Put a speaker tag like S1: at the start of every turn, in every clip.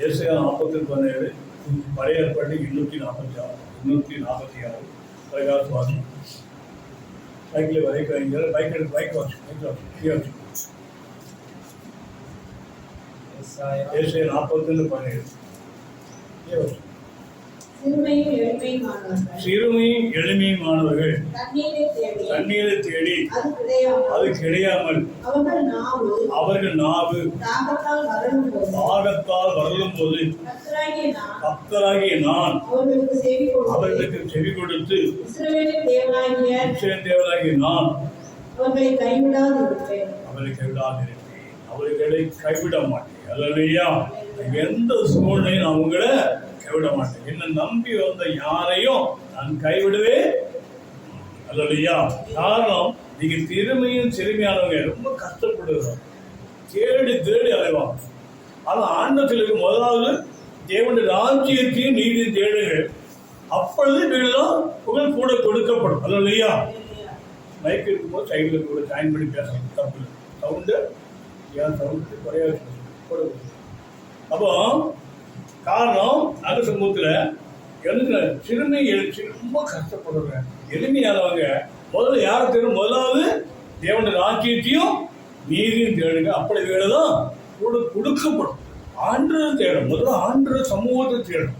S1: Asia நாற்பத்தி பதினேழு பழைய ஏற்பாடு எண்ணூற்றி நாற்பத்தி ஆறு எண்ணூற்றி நாற்பத்தி ஆறு பிரகாஷ் வாசி சைக்கிள் பைக் வாங்கிங்க பைக் எடுத்து பைக் வாசி பைக் வாசி கீழே வச்சு ஏசியா நாற்பத்தி பதினேழு கீழே வச்சு
S2: சிறுமையும் எளிமையுமானவர்கள் தண்ணீரை தேடி அது கிடையாமல் அவர்கள் நாவு
S1: அவர்கள்
S2: தாகத்தால் வறண்டும் போது
S1: பக்தராகிய நான்
S2: அவர்களுக்கு செவி கொடுத்து தேவனாகிய
S1: நான்
S2: அவர்களை கைவிடாது இருப்பேன்
S1: அவரை கைவிடாதிருப்பேன். அவர்களை கைவிட மாட்டேன். அல்லையா எந்த சூழ்நிலையும் நான் உங்களை கைவிட மாட்டேன். என்ன நம்பி வந்த யாரையும் நான் கைவிடவே அல்லையா காரணம் நீங்க திறமையும் சிறுமையானவங்க ரொம்ப கஷ்டப்படுகிறோம். தேடி தேடி அலைவாங்க. ஆனா ஆண்டத்திற்கு முதலாவது தேவனுடைய ராஜ்யத்தையும் நீதி தேடுங்கள். அப்பொழுது வீடுதான் புகழ் கூட கொடுக்கப்படும். அல்லையா மைக் இருக்கும்போது சைடில் கூட ஜாயின் பண்ணி பேசணும் தப்பு சவுண்டு ஏன் சவுண்டு குறைய போடுவோம் அப்போ காரணம் அந்த சமூகத்தில் எனக்கு சிறுமை எழுச்சி ரொம்ப கஷ்டப்படுறேன் எளிமையானவங்க முதல்ல யார் தேடும் முதலாவது தேவனுடைய ராஜ்யத்தையும் நீதியும் தேடுங்க. அப்படி வேலைதான் கூட கொடுக்கப்படும். ஆண்டு தேடும் முதல்ல ஆண்டு சமூகத்தை தேடும்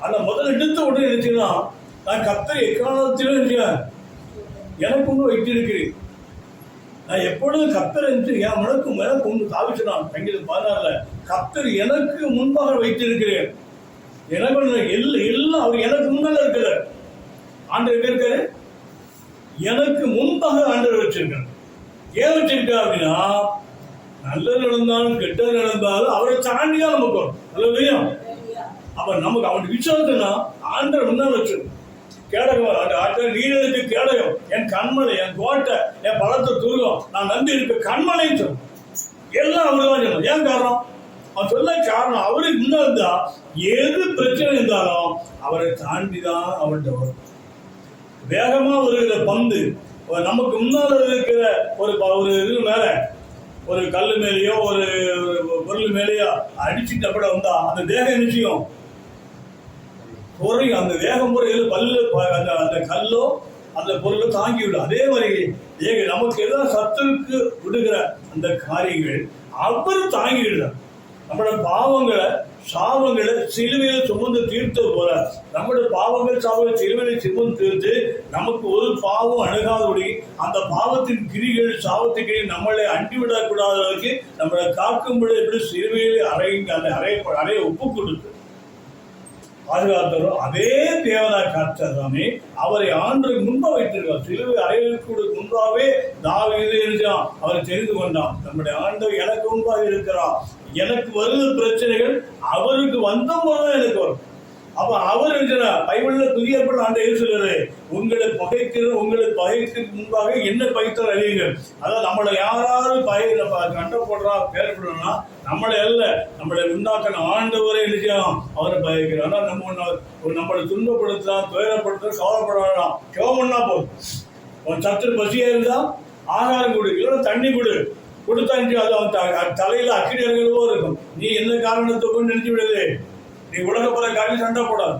S1: ஆனால் முதல்ல எடுத்த உடனே நினைச்சுன்னா நான் கத்தரை எக்காலத்திலும் இல்லையா? எனக்கு ஒன்று வைத்திருக்கிறேன் நான் எப்பொழுதும் கத்தர் என்று என் மனக்கு எனக்கு ஒன்று தாவிச்சுனான்? தங்கியது பதினாறுல கத்தர் எனக்கு முன்பாக வைத்திருக்கிறேன். எனக்கு எல்லாம் எல்லாம் அவர் எனக்கு முன்னால இருக்கிறார். ஆண்டவர் எங்க எனக்கு முன்பாக ஆண்டவர் வச்சிருக்கார் ஏன் வச்சிருக்கா அப்படின்னா நல்லது நடந்தாலும் கெட்டது நடந்தாலும் அவரை தாண்டி தான் நமக்கு வரும் அல்லையா அப்ப நமக்கு அவனுடைய விசாரத்துனா ஆண்டவர் முன்னால் வச்சிருக்கோம் கேடகம் அந்த ஆட்கள் கேடகம். என் கண்மலை என் கோட்டை என் பலத்தை துருகம் நான் நம்பி இருக்க கண்மலைன்னு சொன்னேன் எல்லாம் அவரு தான் சொல்லணும் ஏன் காரணம்? அவன் சொல்ல காரணம் அவருக்கு முன்னால் இருந்தா எது பிரச்சனை இருந்தாலும் அவரை தாண்டி தான் அவன்கிட்ட வரும். வேகமா வருகிற பந்து நமக்கு முன்னால் இருக்கிற ஒரு ப- ஒரு இது மேல ஒரு கல் மேலேயோ ஒரு பொருள் மேலேயோ அடிச்சுட்டு கூட வந்தா அந்த தேகம் நிச்சயம் பொருள் அந்த வேகம் முறையில் பல்லு ப- அந்த அந்த கல்லோ அந்த பொருளோ தாங்கி விடும் அதே மாதிரி ஏக நமக்கு எதோ சத்துருக்கு விடுகிற அந்த காரியங்கள் அவர் தாங்கி விடுறார் நம்மளோட பாவங்களை சாபங்களை சிலுவையில் சுமந்து தீர்த்து போல நம்மளோட பாவங்கள் சாபங்கள் சிலுவையில் சுமந்து தீர்த்து நமக்கு ஒரு பாவம் அணுகாதபடி அந்த பாவத்தின் கிரிகள் சாபத்தின் கிரி நம்மளை அண்டிவிடக்கூடாத அளவுக்கு நம்மளை காக்கும்படி எப்படி சிலுவையில் அறை அந்த அறைய அறையை ஒப்பு கொடுத்து பாதுகாத்தாரோ அதே தேவதா காத்தாமே அவரை ஆண்டுக்கு முன்பா வைத்திருக்கார் சிலுவை அறைகளுக்கு முன்பாகவே தாவீது இருந்தான் அவரை தெரிந்து கொண்டான். நம்முடைய ஆண்டு எனக்கு முன்பாக இருக்கிறார். எனக்கு வருகிற பிரச்சனைகள் அவருக்கு வந்த போதுதான் எனக்கு வரும். அப்ப அவர் இருக்கிறார் பைபிள்ல துரியப்பட ஆண்டையில் சொல்றாரு உங்களை பகைக்கிற உங்களை பகைக்கு முன்பாக என்ன பகைத்தல் அறியுங்கள். அதாவது நம்மளை யாராவது பகை கண்ட போடுறா பேர் நம்மளை அல்ல நம்மளை உண்டாக்கின ஆண்டவரை என்ன அவரை பகைக்கிறோம் ஆனால் நம்ம ஒண்ணு- நம்மளை துன்பப்படுத்தலாம் துயரப்படுத்தலாம் கவலைப்பட வேண்டாம் போதும். ஒரு சத்து பசியா இருந்தால் ஆகாரம் கொடு இல்லைன்னா தண்ணி கொடு. கொடுத்தா அது அவன் தலையில் தலையில அக்கினி இருக்கும். நீ என்ன காரணத்தை கொண்டு நினைச்சு விடுது? நீ உலக போற காரியம் சண்டை போடாது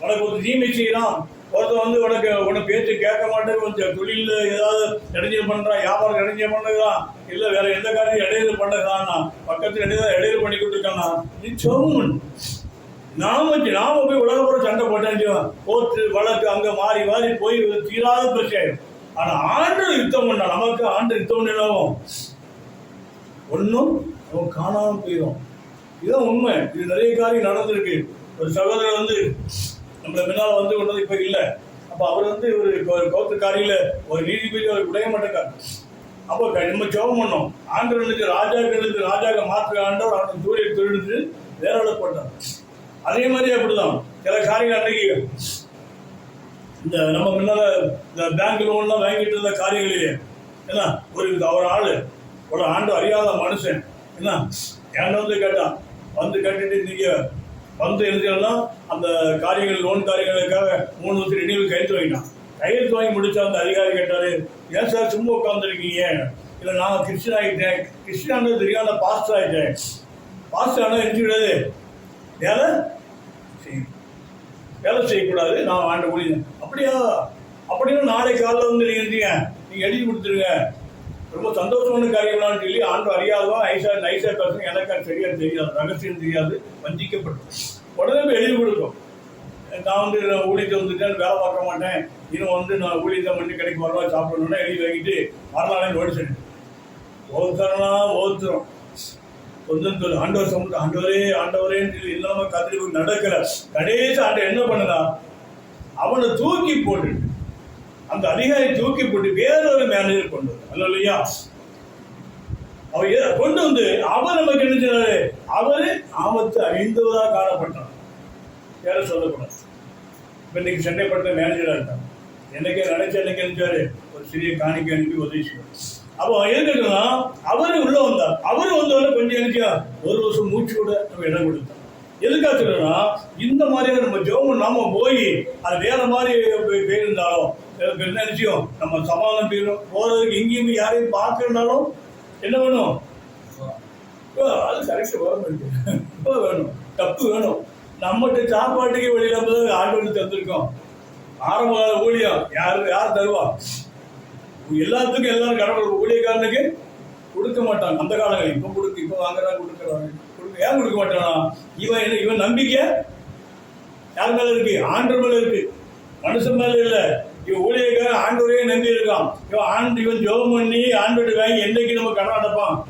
S1: உனக்கு ஒரு தீமை செய்யலாம். ஒருத்தன் வந்து உனக்கு உனக்கு பேச்சு கேட்க மாட்டேன் கொஞ்சம் தொழில ஏதாவது இடைஞ்சல் பண்றான் வியாபாரம் இடைஞ்சல் பண்ணுறான் இல்ல வேற எந்த காரியம் இடையில பண்ணுறான்னா பக்கத்துல இடையில இடையில பண்ணி கொடுத்துருக்கானா? நீ சோமன் நாம நாம போய் உலகப்புற சண்டை போட்டேன் போத்து வழக்கு அங்க மாறி மாறி போய் தீராத பிரச்சனை ஆனால் ஆனா ஆண்டு யுத்தம் பண்ணா நமக்கு ஆண்டு யுத்தம் பண்ணினாவும் ஒன்றும் அவன் காணாம போயிடும் இதுதான் உண்மை. இது நிறைய காரியம் நடந்திருக்கு. ஒரு சகோதரர் வந்து நம்மள முன்னால் வந்து கொண்டது இப்போ இல்லை. அப்போ அவர் வந்து ஒரு ஒரு கோர்ட்டுக்காரியில ஒரு நீதிபதி அவர் உடைய மாட்டேங்கார் அப்போ நம்ம ஜெபம் பண்ணோம். ஆண்டவனுக்கு ராஜாக்களுக்கு ராஜாக்க மாற்ற ஆண்டவர் அவனுக்கு தூரிய திருடுத்து வேற போட்டார் அதே மாதிரி அப்படிதான். சில காரியங்கள் அன்னைக்கு இந்த நம்ம முன்னால இந்த பேங்க் லோன்லாம் வாங்கிட்டு இருந்த காரியங்களிலே என்ன ஒரு ஒரு ஆள் ஒரு ஆண்டு அறியாத மனுஷன் என்ன என்கிட்ட வந்து கேட்டான் வந்து கேட்டுட்டு நீங்க வந்து எழுதினா அந்த காரியங்கள் லோன் காரியங்களுக்காக மூணு வருஷம் ரெனியூவல் கையெழுத்து வாங்கினான். கையெழுத்து வாங்கி முடிச்சா அந்த அதிகாரி கேட்டார் ஏன் சார் சும்மா உட்காந்துருக்கீங்க இல்லை நான் கிறிஸ்டின் ஆகிட்டேன் கிறிஸ்டின் ஆனது தெரியாத பாஸ்டர் ஆகிட்டேன் பாஸ்டர் ஆனால் எழுதி விடாது வேலை வேலை செய்யக்கூடாது. நான் ஆண்ட முடியும் அப்படியா? அப்படின்னு நாளை காலையில் வந்து நீங்கள் இருந்தீங்க நீங்கள் எழுதி கொடுத்துருங்க. ரொம்ப சந்தோஷமான காரியம்லாம் சொல்லி ஆண்டு அறியாதவன் ஐசா நைசா பேசுங்க எனக்கு அது சரியா தெரியாது ரகசியம் தெரியாது வஞ்சிக்கப்பட்டு உடனே போய் எழுதி கொடுக்கும் நான் வந்து நான் ஊழியத்தை வந்துட்டேன் வேலை பார்க்க மாட்டேன். இன்னும் வந்து நான் ஊழியத்தை மட்டும் கடைக்கு வரவா சாப்பிடணும்னா எழுதி வாங்கிட்டு வரலான்னு ஓடி சொல்லி ஒருத்தரனா ஒருத்தரும் கொஞ்சம் சொல்லு ஆண்டவர் சமூக ஆண்டவரே ஆண்டவரேன்னு சொல்லி இல்லாம கத்திரி நடக்கிற கடைசி ஆண்டை என்ன பண்ணுதா அவனை தூக்கி போட்டு அந்த அதிகாரி தூக்கி போட்டு வேறொரு மேனேஜர் கொண்டு வந்தார். இல்லையா அவர் கொண்டு வந்து அவர் நமக்கு என்ன அவரு ஆபத்து அறிந்தவரா காணப்பட்டார். யார சொல்லக்கூடாது. இப்ப இன்னைக்கு சென்னை பட்ட மேனேஜரா இருந்தார் என்னைக்கே நினைச்ச என்னைக்கு நினைச்சாரு. ஒரு சிறிய காணிக்கை அனுப்பி உதவி செய்வார். அப்போ எதுக்குன்னா அவரு உள்ள வந்தார். அவரு வந்தவரை கொஞ்சம் எனக்கியா ஒரு வருஷம் மூச்சு கூட நம்ம இடம் கொடுத்தார். எதுக்காக சொல்றேன்னா இந்த மாதிரியான நம்ம ஜோம் நாம போய் அது வேற மாதிரி போய் போயிருந்தாலும் என்ன நிச்சயம் நம்ம சமாதானம் போயிடும் போறதுக்கு எங்கேயும் யாரையும் பார்க்கறனாலும் என்ன வேணும்? அது கரெக்டாக வர இப்போ வேணும். தப்பு வேணும். நம்மகிட்ட சாப்பாட்டுக்கு வெளியில போது ஆண்டு தந்திருக்கோம். ஆரம்ப கால ஊழியம். யார் யார் தருவா? எல்லாத்துக்கும் எல்லாரும் கடவுள் ஊழியக்காரனுக்கு கொடுக்க மாட்டான். அந்த காலங்கள் இப்போ கொடுக்க இப்போ வாங்குறாங்க கொடுக்குறாங்க கொடுக்க ஏன் கொடுக்க மாட்டானா? இவன் என்ன இவன் நம்பிக்கை? யார் மேலே இருக்கு? ஆண்டு மேலே இருக்கு. மனுஷன் மேலே இல்லை. இவன் ஊழியக்காரன் ஆண்டவரையே நம்பி இருக்கான். இவன் ஆண்டு இவன் ஜெபம் பண்ணி ஆண்டு வாங்கி என்னைக்கு நம்ம கடன் அடைப்பான்?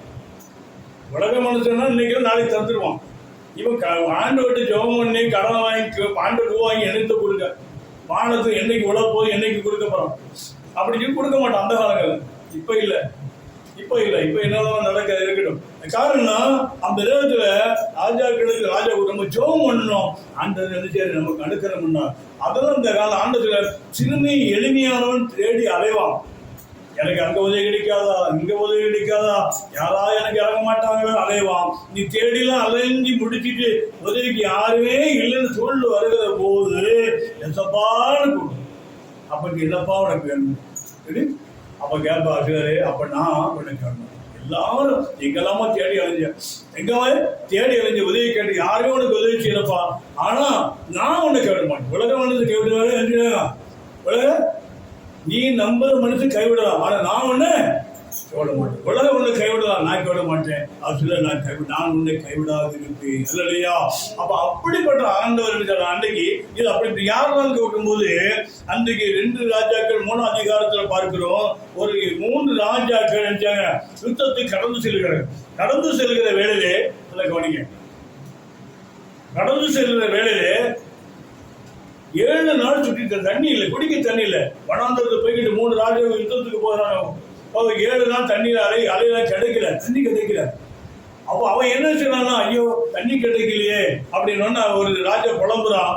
S1: உலக மனுஷன்னா இன்னைக்கு நாளைக்கு தந்துடுவான் இவன் க- ஆண்டு விட்டு ஜெபம் பண்ணி கடன் வாங்கி ஆண்டு வாங்கி எனக்கு கொடுக்க? வானத்துக்கு என்னைக்கு உழப்போ போய் என்னைக்கு கொடுக்க போறோம்? அப்படி சொல்லி கொடுக்க மாட்டான் அந்த காலங்கள் இப்ப இல்லை. இப்ப இல்லை இப்ப என்னதான் நடக்க இருக்கட்டும். காரணம் அந்த நேரத்தில் ராஜாக்களுக்கு ராஜா நம்ம ஜோம் பண்ணணும். அந்த நினைச்சாரு நமக்கு அனுக்கிறோம்னா அதெல்லாம் இந்த கால ஆண்டத்தில் சிறுமி எளிமையானவன் தேடி அலைவான். எனக்கு அங்க உதவி கிடைக்காதா? இங்க உதவி கிடைக்காதா? யாரா எனக்கு இறங்க மாட்டாங்க அலைவான். நீ தேடிலாம் அலைஞ்சி முடிச்சிட்டு உதவிக்கு யாருமே இல்லைன்னு சொல்லு வருகிற போது எசப்பான்னு கொடுக்கும் அப்ப நீ என்னப்பா உனக்கு வேணும்? சரி அப்ப கேட்பா சரி அப்ப நான் உனக்கு எல்லாரும் எங்கெல்லாமா தேடி அழிஞ்ச எங்க தேடி அழிஞ்ச உதவி கேட்டு யாருமே உனக்கு உதவி செய்யலப்பா. ஆனா நான் உனக்கு கேட்க மாட்டேன். உலக மனசு கைவிடுவாரு என்று உலக? நீ நம்புற மனுஷன் கைவிடலாம். ஆனா நான் ஒண்ணு கைவிட மாட்டேன். உலகம் உன்னை கைவிடலாம் நான் கைவிட மாட்டேன். அது சொல்ல நான் கைவிட நான் உன்னை கைவிடாது இருப்பேன் இல்லையா அப்ப அப்படிப்பட்ட ஆண்டவர் இருக்கிற அன்றைக்கு இது அப்படி யாரெல்லாம் கேட்கும்போது அன்றைக்கு ரெண்டு ராஜாக்கள் மூணாம் அதிகாரத்துல பார்க்கிறோம். ஒரு மூன்று ராஜாக்கள் நினைச்சாங்க யுத்தத்தை கடந்து செல்கிறாங்க கடந்து செல்கிற வேளையிலே இல்லை கவனிங்க. கடந்து செல்கிற வேளையிலே ஏழு நாள் சுற்றிட்டு தண்ணி இல்லை குடிக்க தண்ணி இல்லை. வனாந்தரத்துல போய்கிட்டு மூணு ராஜா யுத்தத்துக்கு போறாங்க. அவங்க ஏழு நாள் தண்ணீர் அலை அலையெல்லாம் கிடைக்கல தண்ணி கிடைக்கல. அப்போ அவன் என்ன செய்யலாம்னா ஐயோ தண்ணி கிடைக்கலையே அப்படின்னு ஒரு ராஜா புலம்புறான்.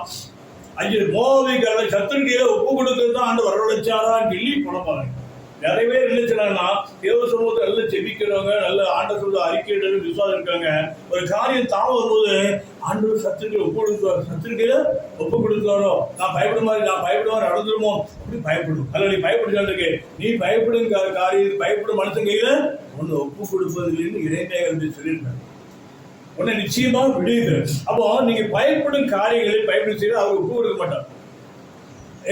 S1: ஐயோ மோவிக்கார சத்துருக்கையில உப்பு கொடுக்கறது தான் ஆண்டு வரவழைச்சாரான்னு சொல்லி புலம்புறாங்க நிறைய பேர் என்ன செய்யறாங்கன்னா தேவ சமூகத்தை நல்லா செபிக்கிறவங்க நல்ல ஆண்ட சொல்ல அறிக்கையிட விசுவாசம் இருக்காங்க ஒரு காரியம் தாம வரும்போது ஆண்டவர் சத்துருக்களை ஒப்பு கொடுத்தார். சத்துருக்களை ஒப்பு கொடுத்தாரோ? நான் பயப்பட மாதிரி நான் பயப்படுவார் நடந்துருமோ? அப்படி பயப்படும். அதில் நீ பயப்படுறாருக்கு நீ பயப்படும் காரியம் பயப்படும் மனுஷன் கையில் ஒன்று ஒப்பு கொடுப்பதில்லைன்னு இறைநேகர் சொல்லியிருந்தாங்க உன்னை நிச்சயமா விடுது அப்போ நீங்க பயப்படும் காரியங்களை பயப்படும் செய்து அவர் ஒப்பு கொடுக்க மாட்டார்.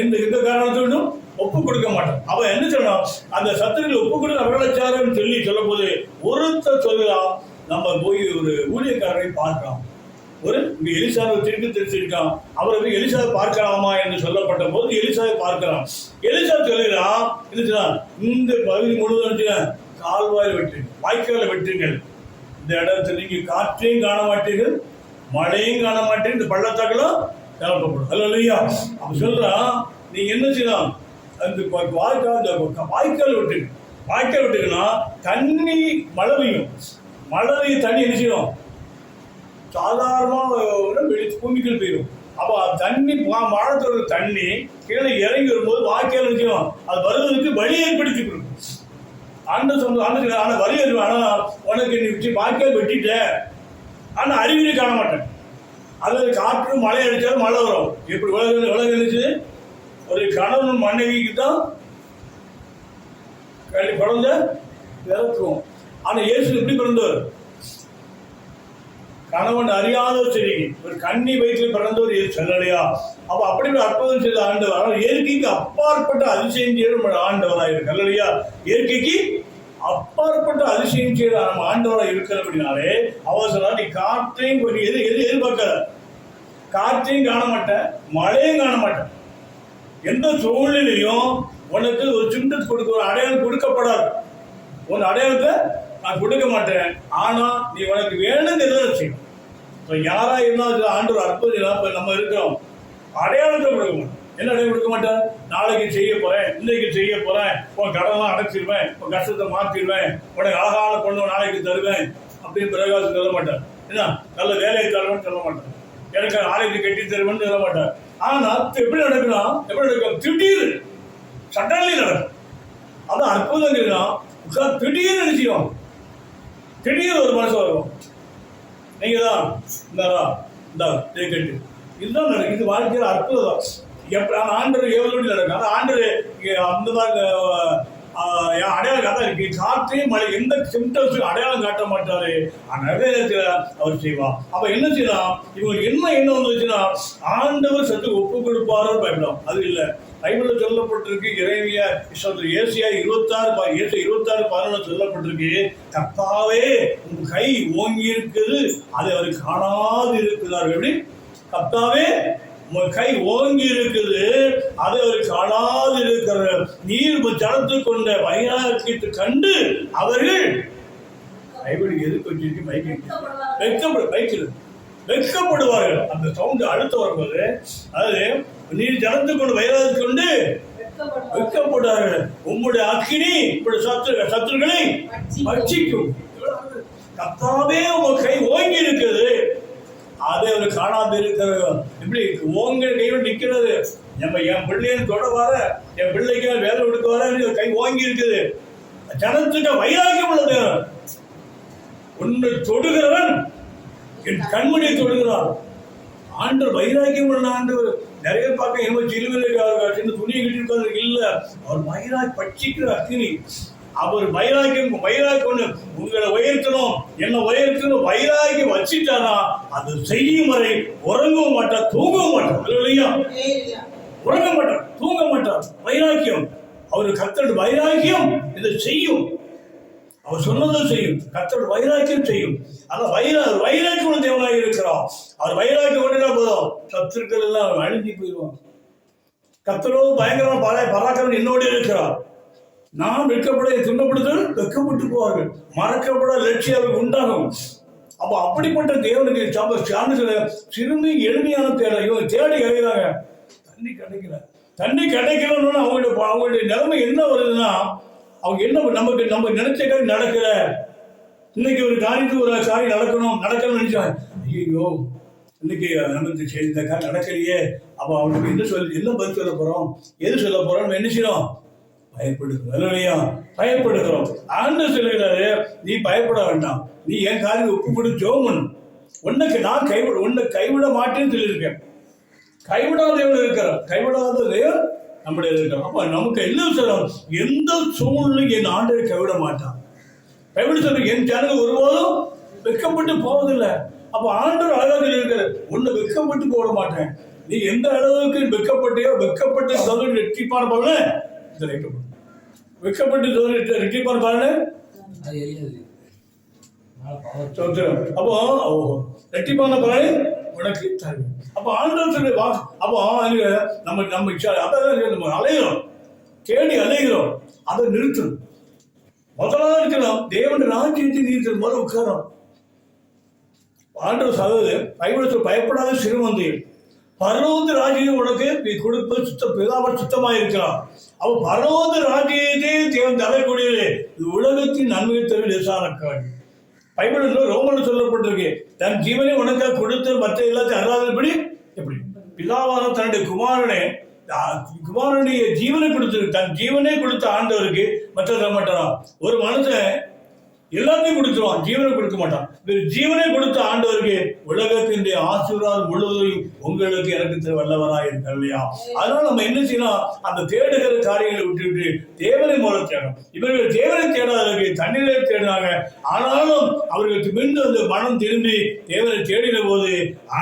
S1: எந்த எந்த காரணத்தோடும் ஒப்பு கொடுக்க மாட்டான் அவன் என்ன சொல்லணும்? அந்த சத்துருக்கள் ஒப்பு கொடுக்க அவர்களாச்சாரம் சொல்லி சொல்லும் போது ஒருத்தர் சொல்லலாம் நம்ம போய் ஒரு ஊழியக்காரரை பார்க்கலாம். ஒரு இங்க எலிசாவை திருப்பி தெரிஞ்சிருக்கான் அவரை போய் எலிசாவை பார்க்கலாமா என்று சொல்லப்பட்ட போது எலிசாவை பார்க்கலாம். எலிசா சொல்லுகிறான் என்ன இந்த பகுதி முழுவதும் என்ன செய்யலாம்? கால்வாய் வெட்டுங்கள் வாய்க்கால வெட்டுங்கள். இந்த இடத்துல நீங்க காற்றையும் காண மாட்டீர்கள் மழையும் காண மாட்டீர்கள் இந்த பள்ளத்தாக்கெல்லாம் நிரப்பப்படும். அல்ல இல்லையா அவன் சொல்றான் நீங்க என்ன செய்யலாம்? அந்த வாய்க்கால் இந்த வாய்க்கால் விட்டுங்க வாய்க்கால் விட்டுங்கன்னா தண்ணி மழை பெய்யும். மழை பெய்ய தண்ணி என்ன செய்யும்? சாதாரணமாக வெளி பூமிக்குள் போயிடும். அப்போ அது தண்ணி மழை மழத்தோட தண்ணி கீழே இறங்கி வரும்போது வாய்க்கால் நிச்சயம் அது வருவதற்கு வழி ஏற்படுத்தி கொடுக்கும் ஆண்டு சொந்த ஆண்டு ஆனால் வழி வருவேன் ஆனா உனக்கு நீ வச்சு வாய்க்கால் வெட்டிட்ட. ஆனால் அறிகுறி காண மாட்டேன். அதில் காற்று மழை அடித்தாலும் மழை வரும். எப்படி உலக உலக இருந்துச்சு ஒரு கணவன் மனைவிக்கு தான் கல்வி குழந்தை பிறக்கும் ஆனால் இயேசு எப்படி பிறந்தவர் கணவன் அறியாத சரி ஒரு கண்ணி வயிற்றில் பிறந்தவர் செல்லலையா? அப்ப அப்படி ஒரு அற்புதம் செய்த ஆண்டவர் ஆனால் இயற்கைக்கு அப்பாற்பட்ட அதிசயம் செய்யும் ஆண்டவராக இருக்கு அல்லையா இயற்கைக்கு அப்பாற்பட்ட அதிசயம் செய்த நம்ம ஆண்டவராக இருக்கிறபடினாலே அவசரம் நீ காற்றையும் கொஞ்சம் எது எது எதிர்பார்க்காத காற்றையும் காண மாட்டேன் மழையும் காண மாட்டேன் எந்த சூழ்நிலையும் உனக்கு ஒரு சிம்டம்ஸ் கொடுக்க ஒரு அடையாளம் கொடுக்கப்படாது. உன் அடையாளத்தை நான் கொடுக்க மாட்டேன். ஆனா நீ உனக்கு வேணும்னு செய்யணும் இப்போ யாரா இருந்தாலும் ஆண்டு அற்புதம் இப்போ நம்ம இருக்கிறோம். அடையாளத்தை கொடுக்க மாட்டோம் என்ன அடையாளம் கொடுக்க மாட்டேன்? நாளைக்கு செய்ய போறேன் இன்னைக்கு செய்ய போறேன். உன் கடன்லாம் அடைச்சிருவேன் உன் கஷ்டத்தை மாற்றிடுவேன் உனக்கு அழகான பொண்ணு நாளைக்கு தருவேன். அப்படின்னு பிரகாசம் சொல்ல மாட்டேன் என்ன? நல்ல வேலையை தருவேன் சொல்ல மாட்டேன் எனக்கு நாளைக்கு கட்டி தருவேன்னு சொல்ல மாட்டேன் ஆனா எப்படி நடக்கலாம் எப்படி நடக்கும்? திடீர் சடன்லி நடக்கும். அது அற்புதம் உட்கார் திடீர்னு நினைச்சியும் திடீர்னு ஒரு மனசு வரும். நீங்க தான் இந்தாரா இந்த கட்டு. இதுதான் நடக்கும் இது வாழ்க்கையில் அற்புதம். எப்படி அந்த ஆண்டர் எவ்வளோ நடக்கும் அந்த ஆண்டர் அந்த தான் அடையாளம் காட்டா இருக்கு. காற்றையும் மழை எந்த சிம்டம்ஸும் அடையாளம் காட்ட மாட்டாரு. நிறைய அவர் செய்வார். அப்ப என்ன செய்யலாம்? இவங்களுக்கு என்ன என்ன வந்துச்சுன்னா ஆண்டவர் சத்து ஒப்பு கொடுப்பாரோ பயப்படும் அது இல்லை. பைபிளில் சொல்லப்பட்டிருக்கு இறைவியா சொல்ற ஏசியா இருபத்தாறு பா- ஏசியா இருபத்தாறு பதினொன்று சொல்லப்பட்டிருக்கு கர்த்தாவே உன் கை ஓங்கி இருக்குது அதை அவர் காணாது இருக்கிறார் எப்படி? கர்த்தாவே உன் கை ஓங்கி இருக்குது அதை அவர் காணாது இருக்கிற நீர் ஜலத்து கொண்ட வைராக்கியத்தை கண்டு அவர்கள் பைபிள் எதுக்கு வச்சிருக்கு? மைக்கு வெட்கப்படு பைக்கில் வெக்கப்படுவார்கள். அந்த சவுண்ட் அடுத்து வரும்போது அதாவது நீர் ஜலத்து கொண்டு வைராக்கியத்தை கொண்டு
S2: வெட்கப்படுவார்.
S1: வெட்கப்படுவார்கள் உம்முடைய அக்கினி உங்களுடைய சத்துரு சத்துருக்களை பட்சிக்கும். கத்தாவே உங்க கை ஓங்கி இருக்குது அதை அவர் காணாது இருக்கிறது இப்படி ஓங்க கையோடு நிக்கிறது. நம்ம என் பிள்ளைன்னு தொட வர என் பிள்ளைக்கு வேலை கொடுக்க வர கை ஓங்கி இருக்குது ஜனத்துக்கு வைராக்கியம் உள்ளது. உன்னை தொடுகிறவன் என் கண்மணியை தொடுகிறான். ஆண்டு வைராக்கியம் உள்ள ஆண்டு நிறைய பார்க்க என்ன சிலுவையில் இருக்காரு துணியை கட்டிருக்காரு இல்ல. அவர் வைரா பட்சிக்கிற அக்னி அவர் வைராக்கியம் வைராக்கியம் ஒண்ணு. உங்களை உயர்த்தணும். என்ன உயர்த்தணும் வைராக்கியம் வச்சுட்டானா அது செய்யும் வரை உறங்கவும் மாட்டா தூங்கவும் மாட்டான் இல்லையா உறங்க மாட்டார் தூங்க மாட்டான் வைராக்கியம். அவர் கத்தோட வைராக்கியம் இதை செய்யும். அவர் சொன்னதை செய்யும். கத்தோட வைராக்கியம் செய்யும். ஆனா வைரா வைராக்கியம் உள்ள தேவனாக இருக்கிறோம் அவர் வைராக்கியம் கொண்டுட்டா போதும். சத்துருக்கள் எல்லாம் அழிஞ்சு போயிடுவான் கத்தரோ பயங்கரமான பல பராக்கிரமன் என்னோடு இருக்கிறார். நாம் வெட்கப்பட துன்பப்படுத்தல் வெட்கப்பட்டு போவார்கள். மறக்கப்பட லட்சியம் அவருக்கு உண்டாகும். அப்போ அப்படிப்பட்ட தேவனுக்கு சம்ப சார்ந்து சிறுமி எளிமையான தேவை இவங்க தேடி கிடைக்கிறாங்க தண்ணி கிடைக்கல. தண்ணி கிடைக்கலன்னு அவங்களுடைய அவங்களுடைய நிலைமை என்ன வருதுன்னா அவங்க என்ன நமக்கு நம்ம நினைச்ச காரியம் நடக்கல. இன்னைக்கு ஒரு காரியத்துக்கு ஒரு காரியம் நடக்கணும் நடக்கணும்னு நினைச்சாங்க. ஐயோ இன்னைக்கு நமக்கு சரி இந்த காரியம் நடக்கலையே. அப்போ அவனுக்கு என்ன சொல்லி என்ன பதில் சொல்ல போறோம்? எது சொல்ல போறோம்? நம்ம என்ன செய்யணும் பயப்படுகிறோம். இல்லையா பயப்படுகிறோம். ஆண்டு சொல்லுகிறாரு நீ பயப்பட வேண்டாம். நீ என் காரியம் ஒப்பு கொடு ஜோமன் உன்னைக்கு நான் கைவிட உன்னை கைவிட மாட்டேன்னு சொல்லியிருக்கேன். கைவிடாத தேவன் இருக்கிறார். கைவிடாத தேவன் நம்முடைய இருக்கிறார் அப்ப நமக்கு என்ன சொல்றோம் எந்த சூழ்நிலையும் என் ஆண்டை கைவிட மாட்டான் கைவிட சொல்ற என் ஜனங்க ஒருபோதும் வெட்கப்பட்டு போவதில்லை. அப்ப ஆண்டவர் அழகாக சொல்லியிருக்காரு உன்னை வெட்கப்பட்டு போட மாட்டேன். நீ எந்த அளவுக்கு வெட்கப்பட்டியோ வெட்கப்பட்டு சொல்ல ரெட்டிப்பான இதில் வைக்கப்படும் வெட்கப்பட்டு சொல்ல ரெட்டிப்பான சோத்திரம் அப்போ ரெட்டிப்பான பலனை உனக்கு தருவேன் அப்போ ஆண்டவர் சொல்லி வா அப்போ அங்க நம்ம நம்ம அதான் நம்ம அலைகிறோம் தேடி அலைகிறோம் அதை நிறுத்தணும் முதலாக இருக்கணும் தேவன் ராஜ்யத்தை நீர் முதல்ல உட்காரம் ஆண்டவர் சகோதர பயப்படுத்த பயப்படாத சிறுமந்தை பரலோக ராஜ்யம் உனக்கு நீ கொடுப்ப சுத்த பிதாவர் சுத்தமாக இருக்கிறான் அவன் பரலோக ராஜ்யத்தை தேவன் தரக்கூடியது இது உலகத்தின் நன்மை தவிர லேசான காரியம். பைபிள் ரோமன் சொல்லப்பட்டிருக்கு தன் ஜீவனை உனக்காக கொடுத்து மற்ற எல்லாத்தையும் அறாதபடி எப்படி? பிதாவான தன்னுடைய குமாரனை குமாரனுடைய ஜீவனை கொடுத்து தன் ஜீவனே கொடுத்த ஆண்டவருக்கு மற்ற மாட்டாராம் ஒரு மனுஷன் எல்லாத்தையும் கொடுத்துருவான். ஜீவனை கொடுக்க மாட்டான். இவர் ஜீவனை கொடுத்த ஆண்டவருக்கு உலகத்தின் ஆசீர்வாதம் முழுவதையும் உங்களுக்கு எனக்கு வல்லவரா வல்லவராய் இருக்க இல்லையா அதனால நம்ம என்ன செய்யணும்? அந்த தேடுகிற காரியங்களை விட்டுவிட்டு தேவனை மூலம் தேடணும். இவர்கள் தேவனை தேடாதவர்கள் தண்ணீரை தேடினாங்க. ஆனாலும் அவர்களுக்கு மீண்டும் அந்த மனம் திரும்பி தேவனை தேடின போது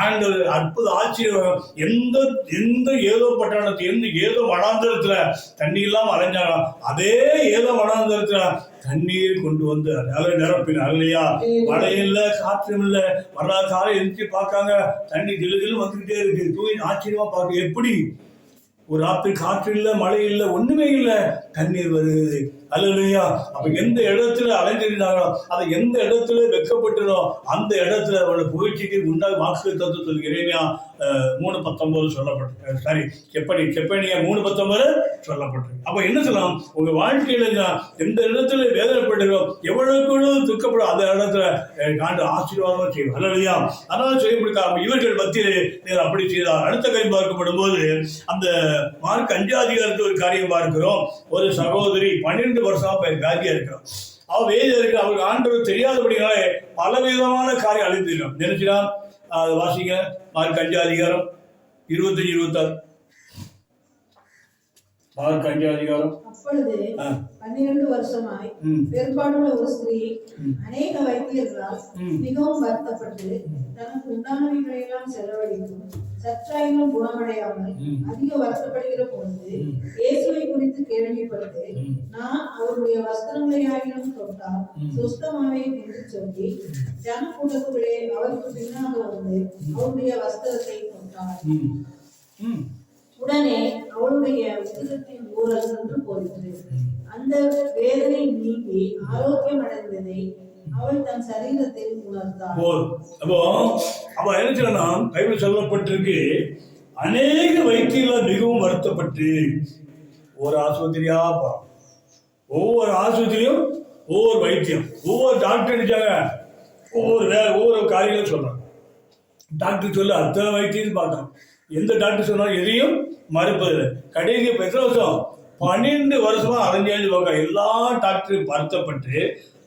S1: ஆண்டவர் அற்புத ஆச்சரியம் எந்த எந்த ஏதோ பட்டணத்தை எந்த ஏதோ வனாந்தரத்துல தண்ணி இல்லாம அலைஞ்சாங்களாம் அதே ஏதோ வனாந்தரத்துல தண்ணீர் கொண்டு வந்து அதை நிரப்பினார் இல்லையா மழை இல்ல காற்றும் இல்ல வர்றா காலை எழுச்சி பார்க்காங்க. தண்ணி கிளு கிளு வந்துகிட்டே இருக்கு. தூய் ஆச்சரியமா பார்க்க. எப்படி? ஒரு ராத்திரி காற்று இல்ல மழை இல்ல ஒண்ணுமே இல்ல. தண்ணீர் வருது. அல்லையா அப்ப எந்த இடத்துல அலைஞ்சிருந்தாங்களோ அதை எந்த இடத்துல வெக்கப்பட்டுறோ அந்த இடத்துல அவளை புகழ்ச்சிக்கு உண்டாக வாக்கு தத்து சொல்கிறேனியா மூணு பத்தொன்பது சொல்லப்பட்டு சாரி செப்பனி செப்பனியா மூணு பத்தொன்பது சொல்லப்பட்டு. அப்ப என்ன சொல்லலாம்? உங்க வாழ்க்கையில எந்த இடத்துல வேதனைப்பட்டுறோ எவ்வளவுக்கு எவ்வளவு துக்கப்படும் அந்த இடத்துல காண்டு ஆசீர்வாதம் செய்யும். அல்லையா அதனால செய்யப்படுத்த இவர்கள் மத்தியிலே நீர் அப்படி செய்தார். அடுத்த கை பார்க்கப்படும் போது அந்த மார்க் அஞ்சு அதிகாரத்தில் ஒரு காரியம் பார்க்கிறோம். ஒரு சகோதரி பன்னிரண்டு வருஷமா போய் வியாதியா இருக்கிறோம் அவ வேதியா இருக்கு. அவருக்கு ஆண்டவர் தெரியாதபடினாலே பல விதமான காரியம் அழிந்திருக்கோம் நினைச்சுனா அது வாசிங்க. மார்க் அஞ்சு அதிகாரம் இருபத்தஞ்சு இருபத்தாறு. மார்க் அஞ்சு அதிகாரம்.
S2: பன்னிரண்டு வருஷமாய்
S1: ம்,
S2: பெரும்பாடுள்ள ஒரு ஸ்திரீ
S1: ம்.
S2: அநேக வைத்தியர்களால்
S1: ம்.
S2: மிகவும் வருத்தப்பட்டு தனக்கு உண்டானவைகளை எல்லாம் செலவழித்தும் சற்றாயினும் குணமடையாமல். அதிக வருத்தப்படுகிற பொழுது. இயேசுவை குறித்து கேள்விப்பட்டு. நான் அவருடைய வஸ்திரங்களை ஆயினும் தொட்டால். சுஸ்தமாவேன் என்று சொல்லி ஜனக்கூட்டத்துக்குள்ளே அவருக்கு பின்னாக வந்து அவருடைய வஸ்திரத்தை தொட்டார். உடனே அவளுடைய உதிரத்தின் ஊரல் நின்று போயிற்று அந்த வேதனை நீங்கி ஆரோக்கியம் அடைந்ததை அவள் தன் உணர்ந்தாள்
S1: அப்போ என்ன சொல்லணும் சொல்லப்பட்டிருக்கு அநேக வைத்தியர்கள் மிகவும் வருத்தப்பட்டு ஒரு ஆஸ்பத்திரியா போறோம் ஒவ்வொரு ஆஸ்பத்திரியும் ஒவ்வொரு வைத்தியம். ஒவ்வொரு டாக்டர் அடிச்சாங்க ஒவ்வொரு வே ஒவ்வொரு காரியங்களும் சொல்றாங்க. டாக்டர் சொல்ல அத்தனை வைத்தியம் பார்க்கணும் எந்த டாக்டர் சொன்னாலும் எதையும் மறுப்பது கடைசி எத்தனை வருஷம் பன்னெண்டு வருஷமா அலைஞ்சாஞ்சு பார்க்க எல்லா டாக்டரும் வருத்தப்பட்டு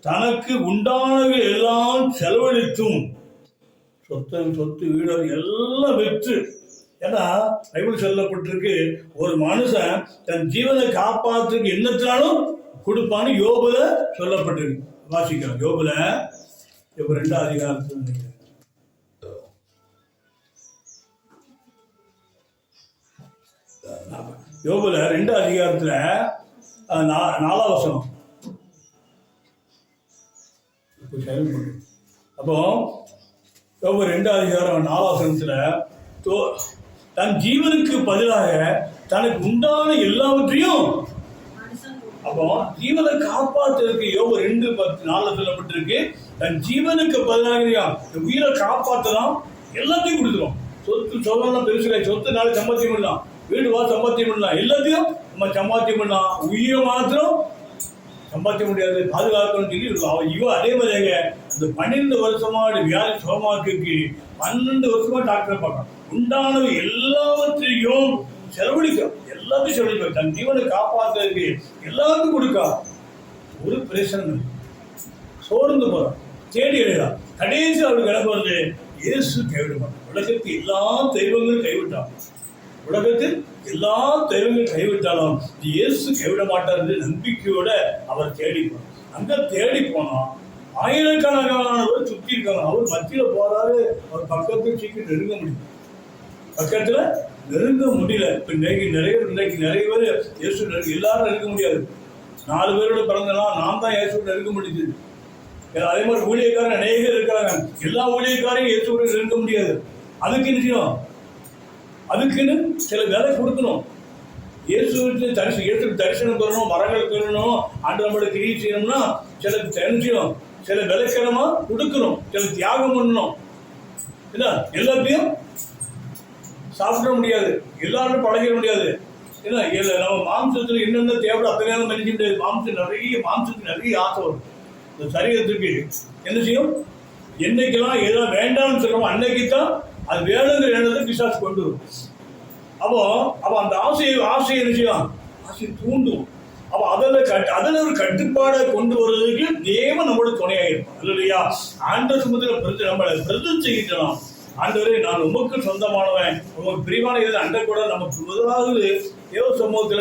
S1: தனக்கு உண்டானது எல்லாம் செலவழித்தும் சொத்து சொத்து வீடு எல்லாம் விற்று. ஏன்னா பைபிள் சொல்லப்பட்டிருக்கு ஒரு மனுஷன் தன் ஜீவனை காப்பாற்றுக்கு என்னத்தினாலும் கொடுப்பான்னு யோபுல சொல்லப்பட்டிருக்கு. வாசிக்கலாம் யோபுல இப்போ ரெண்டு அதிகாரத்தில் நினைக்கிறேன். யோபுல ரெண்டு அதிகாரத்துல நாலாவசனம் செயல்படும் அப்போ ஒவ்வொரு ரெண்டு அதிகாரம் நாலாம் தோ- தன் ஜீவனுக்கு பதிலாக தனக்கு உண்டான எல்லாவற்றையும் அப்போ ஜீவனை காப்பாற்றுறதுக்கு யோபு ரெண்டு பத்து நாளில் சொல்லப்பட்டிருக்கு. தன் ஜீவனுக்கு பதிலாக உயிரை காப்பாற்றலாம் எல்லாத்தையும் கொடுத்துரும். சொத்து சொல்லலாம் பெருசு சொத்து நாளை சம்பாத்தியம் பண்ணலாம். வீடு வா சம்பாத்தியம் பண்ணலாம். எல்லாத்தையும் நம்ம சம்பாத்தியம் பண்ணலாம். உயிரை மாத்திரம் சம்பாதிக்க முடியாது பாதுகாக்கணும்னு சொல்லி இருக்கு. அவன் இவன் அதே மாதிரிங்க இந்த பன்னெண்டு வருஷமா வியாதி சுகமாக்கு பன்னெண்டு வருஷமா டாக்டரை பார்க்கணும். உண்டானது எல்லாவற்றையும் செலவழிக்கும் எல்லாத்தையும் செலவழிக்கும் தன் ஜீவனை காப்பாற்றுறதுக்கு எல்லாத்துக்கும் கொடுக்கா ஒரு பிரச்சனை சோர்ந்து போறான் தேடி எழுதான் கடைசி அவருக்கு எனக்கு வந்து இயேசு கைவிட மாட்டான் உலகத்தில் எல்லா தெய்வங்களும் கைவிட்டான். உலகத்தில் எல்லா தெய்வங்களும் கைவிட்டாலும் இயேசு கைவிட மாட்டார் என்று நம்பிக்கையோட அவர் தேடி போனார். அங்க தேடி போனோம் ஆயிரக்கணக்கானவர் சுத்தி இருக்காங்க. அவர் மத்தியில போறாரு. அவர் பக்கத்து சீக்கிரம் நெருங்க முடியும் பக்கத்துல நெருங்க முடியல. இப்ப இன்னைக்கு நிறைய இன்னைக்கு நிறைய பேர் இயேசு எல்லாரும் நெருங்க முடியாது. நாலு பேரோட பிறந்தனா நான் தான் இயேசு நெருங்க முடியுது அதே மாதிரி ஊழியக்காரன் அநேகர் இருக்கிறாங்க எல்லா ஊழியக்காரையும் இயேசுவோட நெருங்க முடியாது. அதுக்கு என்ன அதுக்குன்னு சில வேலை கொடுக்கணும். இயேசுக்கு தரிசனம் இயேசுக்கு தரிசனம் பெறணும் மரங்கள் பெறணும் ஆண்டு நம்மளோட கிரியை செய்யணும்னா சில தெரிஞ்சிடும் சில விலைக்கிரமா கொடுக்கணும் சில தியாகம் பண்ணணும். என்ன? எல்லாத்தையும் சாப்பிட முடியாது. எல்லாரும் பழகிட முடியாது. என்ன? இல்ல நம்ம மாம்சத்தில் என்னென்ன தேவை அத்தனை நேரம் மன்னிக்க முடியாது. மாம்சம் நிறைய மாம்சத்துக்கு நிறைய ஆசை வரும். இந்த சரீரத்துக்கு என்ன செய்யும்? என்னைக்கெல்லாம் ஏதோ வேண்டாம்னு சொல்றோமோ அன்னைக்கு தான் அது வேணுங்கிற எண்ணத்தை பிசாசு கொண்டு வரும். அப்போ அப்போ அந்த ஆசையை ஆசையை என்ன செய்யும்? ஆசையை தூண்டும். அப்போ அதில் கட்டு அதில் ஒரு கட்டுப்பாடை கொண்டு வர்றதுக்கு தேவன் நம்மளோட துணையாக இருப்பான் இல்லையா ஆண்ட சமூகத்தில் பிரதி நம்மளை பிரதி செய்கிட்டோம் ஆண்டவரே நான் உமக்கு சொந்தமானவன். உமக்கு பிரிவான இது அண்டை கூட நமக்கு முதலாவது தேவ சமூகத்தில்